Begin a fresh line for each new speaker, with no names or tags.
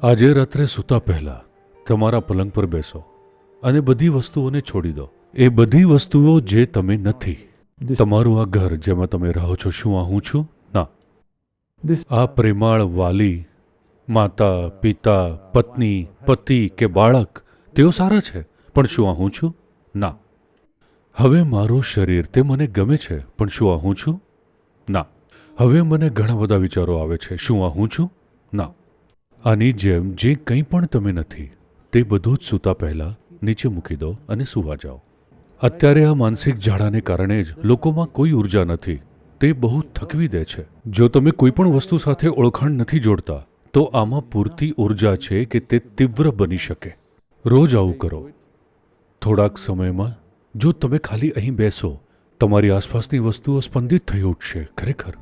આજે રાત્રે સૂતા પહેલા તમારા પલંગ પર બેસો અને બધી વસ્તુઓને છોડી દો. એ બધી વસ્તુઓ જે તમે નથી. તમારું આ ઘર જેમાં તમે રહો છો શું આ હું છું? ના. આ પ્રેમાળ વાલી માતા પિતા પત્ની પતિ કે બાળક તેઓ સારા છે પણ શું આ હું છું? ના. હવે મારું શરીર તે મને ગમે છે પણ શું આ હું છું? ના. હવે મને ઘણા બધા વિચારો આવે છે શું આ હું છું? ના. આની જેમ જે કંઈ પણ તમે નથી, તે બધું જ સૂતા પહેલાં નીચે મૂકી દો અને સૂવા જાઓ. અત્યારે આ માનસિક ઝાડાને કારણે જ લોકોમાં કોઈ ઊર્જા નથી, તે બહુ થકવી દે છે. જો તમે કોઈ પણ વસ્તુ સાથે ઓળખાણ નથી જોડતા, તો આમાં પૂરતી ઊર્જા છે કે તે તીવ્ર બની શકે. રોજ આવું કરો. થોડાક સમયમાં, જો તમે ખાલી અહીં બેસો, તમારી આસપાસની વસ્તુઓ સ્પંદિત થઈ ઉઠશે, ખરેખર.